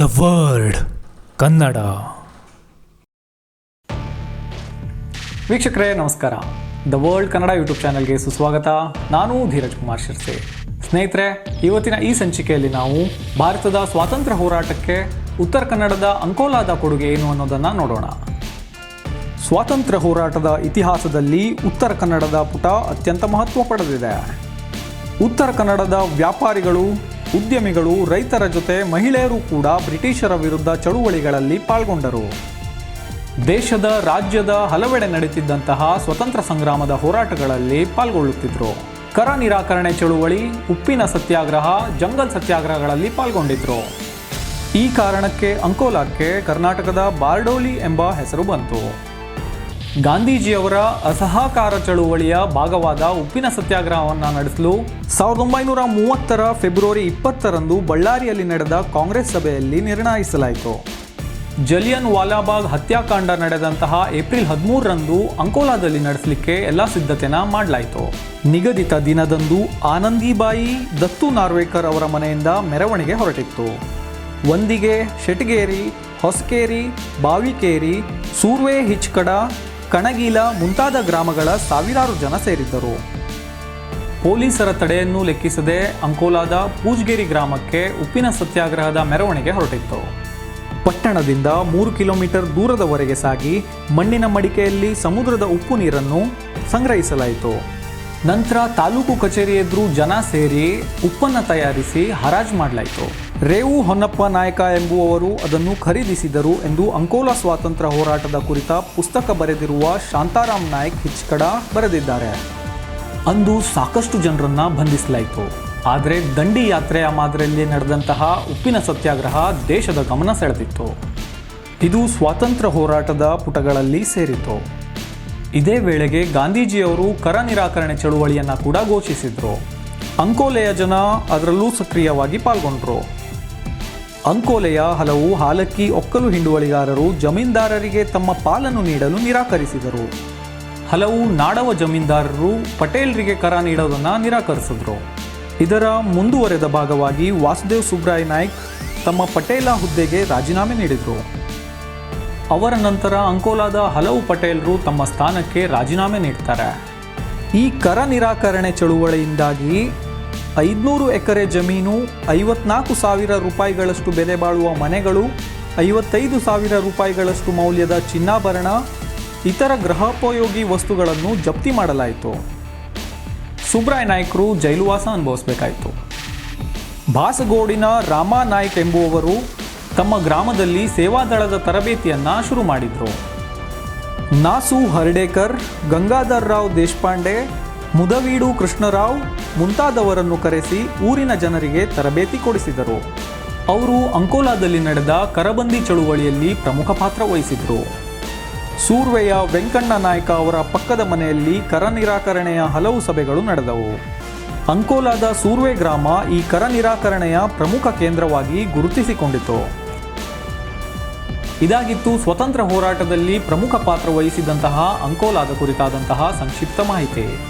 The world Kannada. ವೀಕ್ಷಕರೇ, ನಮಸ್ಕಾರ. The world Kannada YouTube ಚಾನೆಲ್ಗೆ ಸುಸ್ವಾಗತ. ನಾನು ಧೀರಜ್ ಕುಮಾರ್ ಶಿರ್ಸೆ. ಸ್ನೇಹಿತರೆ, ಇವತ್ತಿನ ಈ ಸಂಚಿಕೆಯಲ್ಲಿ ನಾವು ಭಾರತದ ಸ್ವಾತಂತ್ರ್ಯ ಹೋರಾಟಕ್ಕೆ ಉತ್ತರ ಕನ್ನಡದ ಅಂಕೋಲಾದ ಕೊಡುಗೆ ಏನು ಅನ್ನೋದನ್ನು ನೋಡೋಣ. ಸ್ವಾತಂತ್ರ್ಯ ಹೋರಾಟದ ಇತಿಹಾಸದಲ್ಲಿ ಉತ್ತರ ಕನ್ನಡದ ಪುಟ ಅತ್ಯಂತ ಮಹತ್ವ ಪಡೆದಿದೆ. ಉತ್ತರ ಕನ್ನಡದ ವ್ಯಾಪಾರಿಗಳು ಉದ್ಯಮಿಗಳು, ರೈತರ ಜೊತೆ ಮಹಿಳೆಯರು ಕೂಡ ಬ್ರಿಟಿಷರ ವಿರುದ್ಧ ಚಳುವಳಿಗಳಲ್ಲಿ ಪಾಲ್ಗೊಂಡರು. ದೇಶದ, ರಾಜ್ಯದ ಹಲವೆಡೆ ನಡೆಯುತ್ತಿದ್ದಂತಹ ಸ್ವತಂತ್ರ ಸಂಗ್ರಾಮದ ಹೋರಾಟಗಳಲ್ಲಿ ಪಾಲ್ಗೊಳ್ಳುತ್ತಿದ್ದರು ಕರ ನಿರಾಕರಣೆ ಚಳುವಳಿ, ಉಪ್ಪಿನ ಸತ್ಯಾಗ್ರಹ, ಜಂಗಲ್ ಸತ್ಯಾಗ್ರಹಗಳಲ್ಲಿ ಪಾಲ್ಗೊಂಡಿದ್ದರು ಈ ಕಾರಣಕ್ಕೆ ಅಂಕೋಲಾಕ್ಕೆ ಕರ್ನಾಟಕದ ಬಾರ್ಡೋಲಿ ಎಂಬ ಹೆಸರು ಬಂತು. ಗಾಂಧೀಜಿಯವರ ಅಸಹಕಾರ ಚಳುವಳಿಯ ಭಾಗವಾದ ಉಪ್ಪಿನ ಸತ್ಯಾಗ್ರಹವನ್ನು ನಡೆಸಲು ಸಾವಿರದ ಒಂಬೈನೂರ ಮೂವತ್ತರ ಫೆಬ್ರವರಿ ಇಪ್ಪತ್ತರಂದು ಬಳ್ಳಾರಿಯಲ್ಲಿ ನಡೆದ ಕಾಂಗ್ರೆಸ್ ಸಭೆಯಲ್ಲಿ ನಿರ್ಣಯಿಸಲಾಯಿತು. ಜಲಿಯನ್ ವಾಲಾಬಾಗ್ ಹತ್ಯಾಕಾಂಡ ನಡೆದಂತಹ ಏಪ್ರಿಲ್ ಹದಿಮೂರರಂದು ಅಂಕೋಲಾದಲ್ಲಿ ನಡೆಸಲಿಕ್ಕೆ ಎಲ್ಲ ಸಿದ್ಧತೆನ ಮಾಡಲಾಯಿತು. ನಿಗದಿತ ದಿನದಂದು ಆನಂದಿಬಾಯಿ ದತ್ತು ನಾರ್ವೇಕರ್ ಅವರ ಮನೆಯಿಂದ ಮೆರವಣಿಗೆ ಹೊರಟಿತ್ತು. ಒಂದಿಗೆ ಶೆಟ್ಗೇರಿ, ಹೊಸಕೇರಿ, ಬಾವಿಕೇರಿ, ಸೂರ್ವೆ ಹಿಚ್ಕಡ ಕಣಗೀಲ ಮುಂತಾದ ಗ್ರಾಮಗಳ ಸಾವಿರಾರು ಜನ ಸೇರಿದ್ದರು. ಪೊಲೀಸರ ತಡೆಯನ್ನು ಲೆಕ್ಕಿಸದೆ ಅಂಕೋಲಾದ ಪೂಜ್ಗೇರಿ ಗ್ರಾಮಕ್ಕೆ ಉಪ್ಪಿನ ಸತ್ಯಾಗ್ರಹದ ಮೆರವಣಿಗೆ ಹೊರಟಿತ್ತು. ಪಟ್ಟಣದಿಂದ ಮೂರು ಕಿಲೋಮೀಟರ್ ದೂರದವರೆಗೆ ಸಾಗಿ ಮಣ್ಣಿನ ಮಡಿಕೆಯಲ್ಲಿ ಸಮುದ್ರದ ಉಪ್ಪು ನೀರನ್ನು ಸಂಗ್ರಹಿಸಲಾಯಿತು. ನಂತರ ತಾಲೂಕು ಕಚೇರಿ ಎದುರು ಜನ ಸೇರಿ ಉಪ್ಪನ್ನು ತಯಾರಿಸಿ ಹರಾಜು ಮಾಡಲಾಯಿತು. ರೇವು ಹೊನ್ನಪ್ಪ ನಾಯಕ ಎಂಬುವವರು ಅದನ್ನು ಖರೀದಿಸಿದರು ಎಂದು ಅಂಕೋಲಾ ಸ್ವಾತಂತ್ರ್ಯ ಹೋರಾಟದ ಕುರಿತ ಪುಸ್ತಕ ಬರೆದಿರುವ ಶಾಂತಾರಾಮ್ ನಾಯಕ್ ಹಿಚ್ಕಡ ಬರೆದಿದ್ದಾರೆ. ಅಂದು ಸಾಕಷ್ಟು ಜನರನ್ನ ಬಂಧಿಸಲಾಯಿತು. ಆದರೆ ದಂಡಿ ಯಾತ್ರೆಯ ಮಾದರಿಯಲ್ಲಿ ನಡೆದಂತಹ ಉಪ್ಪಿನ ಸತ್ಯಾಗ್ರಹ ದೇಶದ ಗಮನ ಸೆಳೆದಿತ್ತು. ಇದು ಸ್ವಾತಂತ್ರ್ಯ ಹೋರಾಟದ ಪುಟಗಳಲ್ಲಿ ಸೇರಿತು ಇದೇ ವೇಳೆಗೆ ಗಾಂಧೀಜಿಯವರು ಕರ ನಿರಾಕರಣೆ ಚಳುವಳಿಯನ್ನು ಕೂಡ ಘೋಷಿಸಿದರು. ಅಂಕೋಲೆಯ ಜನ ಅದರಲ್ಲೂ ಸಕ್ರಿಯವಾಗಿ ಪಾಲ್ಗೊಂಡ್ರು. ಅಂಕೋಲೆಯ ಹಲವು ಹಾಲಕ್ಕಿ ಒಕ್ಕಲು ಹಿಂಡುವಳಿಗಾರರು ಜಮೀನ್ದಾರರಿಗೆ ತಮ್ಮ ಪಾಲನ್ನು ನೀಡಲು ನಿರಾಕರಿಸಿದರು. ಹಲವು ನಾಡವ ಜಮೀನ್ದಾರರು ಪಟೇಲ್ರಿಗೆ ಕರ ನೀಡೋದನ್ನು ನಿರಾಕರಿಸಿದ್ರು. ಇದರ ಮುಂದುವರೆದ ಭಾಗವಾಗಿ ವಾಸುದೇವ್ ಸುಬ್ರಾಯ್ ನಾಯ್ಕ್ ತಮ್ಮ ಪಟೇಲ ಹುದ್ದೆಗೆ ರಾಜೀನಾಮೆ ನೀಡಿದರು. ಅವರ ನಂತರ ಅಂಕೋಲಾದ ಹಲವು ಪಟೇಲರು ತಮ್ಮ ಸ್ಥಾನಕ್ಕೆ ರಾಜೀನಾಮೆ ನೀಡ್ತಾರೆ. ಈ ಕರ ನಿರಾಕರಣೆ ಚಳುವಳಿಯಿಂದಾಗಿ ಐದುನೂರು ಎಕರೆ ಜಮೀನು, ಐವತ್ನಾಲ್ಕು ಸಾವಿರ ರೂಪಾಯಿಗಳಷ್ಟು ಬೆಲೆ ಬಾಳುವ ಮನೆಗಳು, ಐವತ್ತೈದು ಸಾವಿರ ರೂಪಾಯಿಗಳಷ್ಟು ಮೌಲ್ಯದ ಚಿನ್ನಾಭರಣ, ಇತರ ಗೃಹೋಪಯೋಗಿ ವಸ್ತುಗಳನ್ನು ಜಪ್ತಿ ಮಾಡಲಾಯಿತು. ಸುಬ್ರಾಯ್ ನಾಯ್ಕರು ಜೈಲುವಾಸ ಅನುಭವಿಸಬೇಕಾಯಿತು. ಬಾಸಗೋಡಿನ ರಾಮ ನಾಯ್ಕ್ ಎಂಬುವವರು ತಮ್ಮ ಗ್ರಾಮದಲ್ಲಿ ಸೇವಾದಳದ ತರಬೇತಿಯನ್ನು ಶುರು ಮಾಡಿದರು. ನಾಸು ಹರ್ಡೇಕರ್, ಗಂಗಾಧರ್ ರಾವ್ ದೇಶಪಾಂಡೆ ಮುದವೀಡು ಕೃಷ್ಣರಾವ್ ಮುಂತಾದವರನ್ನು ಕರೆಸಿ ಊರಿನ ಜನರಿಗೆ ತರಬೇತಿ ಕೊಡಿಸಿದರು. ಅವರು ಅಂಕೋಲಾದಲ್ಲಿ ನಡೆದ ಕರಬಂದಿ ಚಳುವಳಿಯಲ್ಲಿ ಪ್ರಮುಖ ಪಾತ್ರ ವಹಿಸಿದರು ಸೂರ್ವೆಯ ವೆಂಕಣ್ಣ ನಾಯಕ ಅವರ ಪಕ್ಕದ ಮನೆಯಲ್ಲಿ ಕರ ನಿರಾಕರಣೆಯ ಹಲವು ಸಭೆಗಳು ನಡೆದವು. ಅಂಕೋಲಾದ ಸೂರ್ವೆ ಗ್ರಾಮ ಈ ಕರ ನಿರಾಕರಣೆಯ ಪ್ರಮುಖ ಕೇಂದ್ರವಾಗಿ ಗುರುತಿಸಿಕೊಂಡಿತು. ಇದಾಗಿತ್ತು ಸ್ವತಂತ್ರ ಹೋರಾಟದಲ್ಲಿ ಪ್ರಮುಖ ಪಾತ್ರ ವಹಿಸಿದಂತಹ ಅಂಕೋಲಾದ ಕುರಿತಾದಂತಹ ಸಂಕ್ಷಿಪ್ತ ಮಾಹಿತಿ.